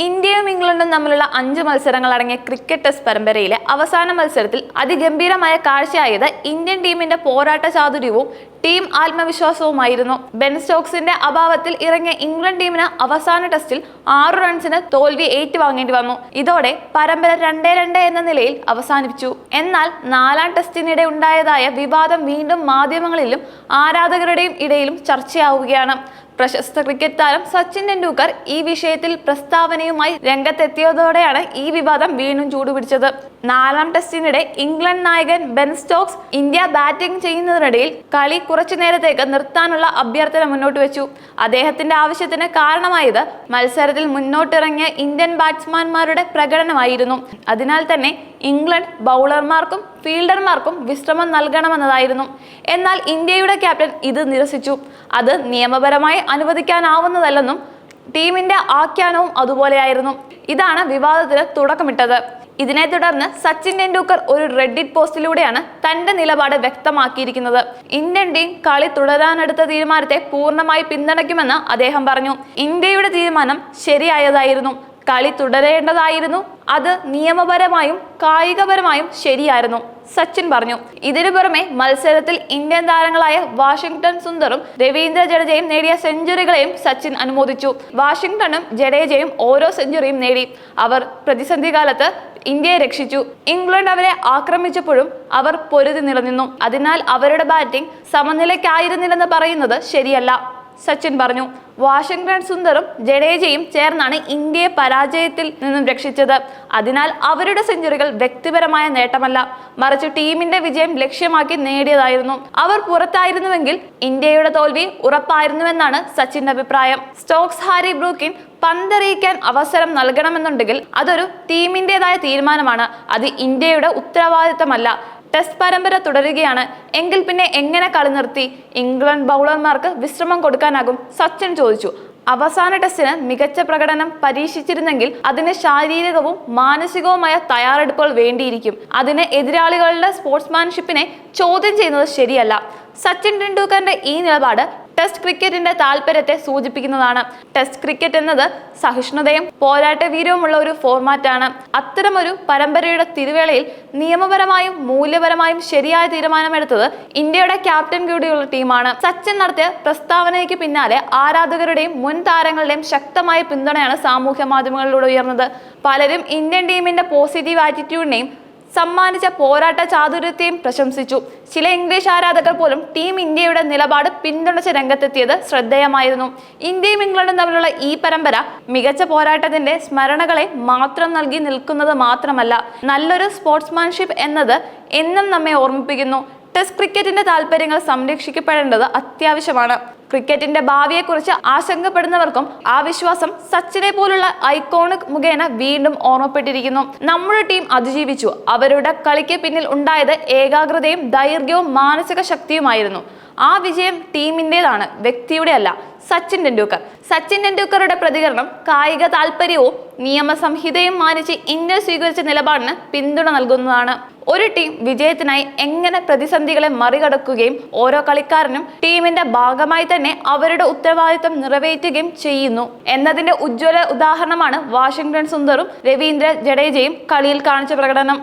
ഇന്ത്യയും ഇംഗ്ലണ്ടും തമ്മിലുള്ള അഞ്ച് മത്സരങ്ങൾ അടങ്ങിയ ക്രിക്കറ്റ് ടെസ്റ്റ് പരമ്പരയിലെ അവസാന മത്സരത്തിൽ അതിഗംഭീരമായ കാഴ്ചയായത് ഇന്ത്യൻ ടീമിന്റെ പോരാട്ട ചാതുര്യവും ടീം ആത്മവിശ്വാസവുമായിരുന്നു. ബെൻ സ്റ്റോക്സിന്റെ അഭാവത്തിൽ ഇറങ്ങിയ ഇംഗ്ലണ്ട് ടീമിന് അവസാന ടെസ്റ്റിൽ ആറു റൺസിന് തോൽവി ഏറ്റുവാങ്ങേണ്ടി വന്നു. ഇതോടെ പരമ്പര രണ്ടേ രണ്ട് എന്ന നിലയിൽ അവസാനിപ്പിച്ചു. എന്നാൽ നാലാം ടെസ്റ്റിനിടെ ഉണ്ടായതായ വിവാദം വീണ്ടും മാധ്യമങ്ങളിലും ആരാധകരുടെയും ഇടയിലും ചർച്ചയാവുകയാണ്. പ്രശസ്ത ക്രിക്കറ്റ് താരം സച്ചിൻ ടെണ്ടുൽക്കർ ഈ വിഷയത്തിൽ പ്രസ്താവനയുമായി രംഗത്തെത്തിയതോടെയാണ് ഈ വിവാദം വീണ്ടും ചൂടുപിടിച്ചത്. നാലാം ടെസ്റ്റിനിടെ ഇംഗ്ലണ്ട് നായകൻ ബെൻ സ്റ്റോക്സ് ഇന്ത്യ ബാറ്റിംഗ് ചെയ്യുന്നതിനിടയിൽ കളി കുറച്ചു നേരത്തേക്ക് നിർത്താനുള്ള അഭ്യർത്ഥന മുന്നോട്ട് വെച്ചു. അദ്ദേഹത്തിന്റെ ആവശ്യത്തിന് കാരണമായത് മത്സരത്തിൽ മുന്നോട്ടിറങ്ങിയ ഇന്ത്യൻ ബാറ്റ്സ്മാൻമാരുടെ പ്രകടനമായിരുന്നു. അതിനാൽ തന്നെ ഇംഗ്ലണ്ട് ബൗളർമാർക്കും ഫീൽഡർമാർക്കും വിശ്രമം നൽകണമെന്നതായിരുന്നു. എന്നാൽ ഇന്ത്യയുടെ ക്യാപ്റ്റൻ ഇത് നിരസിച്ചു. അത് നിയമപരമായി അനുവദിക്കാനാവുന്നതല്ലെന്നും ടീമിന്റെ ആഖ്യാനവും അതുപോലെയായിരുന്നു. ഇതാണ് വിവാദത്തിന് തുടക്കമിട്ടത്. ഇതിനെ തുടർന്ന് സച്ചിൻ ടെണ്ടുൽക്കർ ഒരു റെഡിറ്റ് പോസ്റ്റിലൂടെയാണ് തന്റെ നിലപാട് വ്യക്തമാക്കിയിരിക്കുന്നത്. ഇന്ത്യൻ ടീം കളി തുടരാനെടുത്ത തീരുമാനത്തെ പൂർണമായി പിന്തുണയ്ക്കുമെന്ന് അദ്ദേഹം പറഞ്ഞു. ഇന്ത്യയുടെ തീരുമാനം ശരിയായതായിരുന്നു. കളി തുടരേണ്ടതായിരുന്നു. അത് നിയമപരമായും കായികപരമായും ശരിയായിരുന്നു. സച്ചിൻ പറഞ്ഞു. ഇതിനു പുറമെ മത്സരത്തിൽ ഇന്ത്യൻ താരങ്ങളായ വാഷിംഗ്ടൺ സുന്ദറും രവീന്ദ്ര ജഡേജയും നേടിയ സെഞ്ചുറികളെയും സച്ചിൻ അനുമോദിച്ചു. വാഷിംഗ്ടണും ജഡേജയും ഓരോ സെഞ്ചുറിയും നേടി. അവർ പ്രതിസന്ധി കാലത്ത് ഇന്ത്യയെ രക്ഷിച്ചു. ഇംഗ്ലണ്ട് അവരെ ആക്രമിച്ചപ്പോഴും അവർ പൊരുതി നിലനിന്നു. അതിനാൽ അവരുടെ ബാറ്റിംഗ് സമനിലയ്ക്കായിരുന്നില്ലെന്ന് പറയുന്നത് ശരിയല്ല. സച്ചിൻ പറഞ്ഞു. വാഷിംഗ്ടൺ സുന്ദറും ജഡേജയും ചേർന്നാണ് ഇന്ത്യയെ പരാജയത്തിൽ നിന്നും രക്ഷിച്ചത്. അതിനാൽ അവരുടെ സെഞ്ചുറികൾ വ്യക്തിപരമായ നേട്ടമല്ല. മറിച്ച് ടീമിന്റെ വിജയം ലക്ഷ്യമാക്കി നേടിയതായിരുന്നു. അവർ പുറത്തായിരുന്നുവെങ്കിൽ ഇന്ത്യയുടെ തോൽവി ഉറപ്പായിരുന്നുവെന്നാണ് സച്ചിന്റെ അഭിപ്രായം. സ്റ്റോക്സ് ഹാരി ബ്രൂക്കിൻ പന്തറിയിക്കാൻ അവസരം നൽകണമെന്നുണ്ടെങ്കിൽ അതൊരു ടീമിന്റെതായ തീരുമാനമാണ്. അത് ഇന്ത്യയുടെ ഉത്തരവാദിത്തമല്ല. ടെസ്റ്റ് പരമ്പര തുടരുകയാണ്. എങ്കിൽ പിന്നെ എങ്ങനെ കളി നിർത്തി? ഇംഗ്ലണ്ട് ബൗളർമാർക്ക് വിശ്രമം കൊടുക്കാനാകും സച്ചിൻ ചോദിച്ചു. അവസാന ടെസ്റ്റിന് മികച്ച പ്രകടനം പരീക്ഷിച്ചിരുന്നെങ്കിൽ അതിന് ശാരീരികവും മാനസികവുമായ തയ്യാറെടുപ്പുകൾ വേണ്ടിയിരിക്കും. അതിന് എതിരാളികളുടെ സ്പോർട്സ്മാൻഷിപ്പിനെ ചോദ്യം ചെയ്യുന്നത് ശരിയല്ല. സച്ചിൻ ടെണ്ടുൽക്കറിന്റെ ഈ നിലപാട് ടെസ്റ്റ് ക്രിക്കറ്റിന്റെ താല്പര്യത്തെ സൂചിപ്പിക്കുന്നതാണ്. ടെസ്റ്റ് ക്രിക്കറ്റ് എന്നത് സഹിഷ്ണുതയും പോരാട്ട വീര്യവുമുള്ള ഒരു ഫോർമാറ്റാണ് അത്തരമൊരു പരമ്പരയുടെ തിരുവേളയിൽ നിയമപരമായും മൂല്യപരമായും ശരിയായ തീരുമാനമെടുത്തത് ഇന്ത്യയുടെ ക്യാപ്റ്റൻ കൂടിയുള്ള ടീമാണ്. സച്ചിൻ നടത്തിയ പ്രസ്താവനയ്ക്ക് പിന്നാലെ ആരാധകരുടെയും മുൻ താരങ്ങളുടെയും ശക്തമായ പിന്തുണയാണ് സാമൂഹ്യ മാധ്യമങ്ങളിലൂടെ ഉയർന്നത്. പലരും ഇന്ത്യൻ ടീമിന്റെ പോസിറ്റീവ് ആറ്റിറ്റ്യൂഡിനെയും സമ്മാനിച്ച പോരാട്ട ചാതുര്യത്തെയും പ്രശംസിച്ചു. ചില ഇംഗ്ലീഷ് ആരാധകർ പോലും ടീം ഇന്ത്യയുടെ നിലപാട് പിന്തുണച്ച് രംഗത്തെത്തിയത് ശ്രദ്ധേയമായിരുന്നു. ഇന്ത്യയും ഇംഗ്ലണ്ടും തമ്മിലുള്ള ഈ പരമ്പര മികച്ച പോരാട്ടത്തിന്റെ സ്മരണകളെ മാത്രം നൽകി നിൽക്കുന്നത് മാത്രമല്ല നല്ലൊരു സ്പോർട്സ്മാൻഷിപ്പ് എന്നത് എന്നും നമ്മെ ഓർമ്മിപ്പിക്കുന്നു. ടെസ്റ്റ് ക്രിക്കറ്റിന്റെ താല്പര്യങ്ങൾ സംരക്ഷിക്കപ്പെടേണ്ടത് അത്യാവശ്യമാണ്. ക്രിക്കറ്റിന്റെ ഭാവിയെക്കുറിച്ച് ആശങ്കപ്പെടുന്നവർക്കും ആ വിശ്വാസം സച്ചിനെ പോലുള്ള ഐക്കോണിക് മുഖേന വീണ്ടും ഓർമ്മപ്പെട്ടിരിക്കുന്നു. നമ്മുടെ ടീം അതിജീവിച്ചു. അവരുടെ കളിക്ക് പിന്നിൽ ഉണ്ടായത് ഏകാഗ്രതയും ദൈർഘ്യവും മാനസിക ശക്തിയുമായിരുന്നു. ആ വിജയം ടീമിന്റെതാണ് വ്യക്തിയുടെ അല്ല സച്ചിൻ ടെണ്ടുൽക്കർ. സച്ചിൻ ടെണ്ടുൽക്കറുടെ പ്രതികരണം കായിക താല്പര്യവും നിയമസംഹിതയും മാനിച്ച് ഇന്ത്യ സ്വീകരിച്ച നിലപാടിന് പിന്തുണ നൽകുന്നതാണ്. ഒരു ടീം വിജയത്തിനായി എങ്ങനെ പ്രതിസന്ധികളെ മറികടക്കുകയും ഓരോ കളിക്കാരനും ടീമിന്റെ ഭാഗമായി തന്നെ അവരുടെ ഉത്തരവാദിത്തം നിറവേറ്റുകയും ചെയ്യുന്നു. എന്നതിന്റെ ഉജ്ജ്വല ഉദാഹരണമാണ് വാഷിംഗ്ടൺ സുന്ദറും രവീന്ദ്ര ജഡേജയും കളിയിൽ കാണിച്ച പ്രകടനം.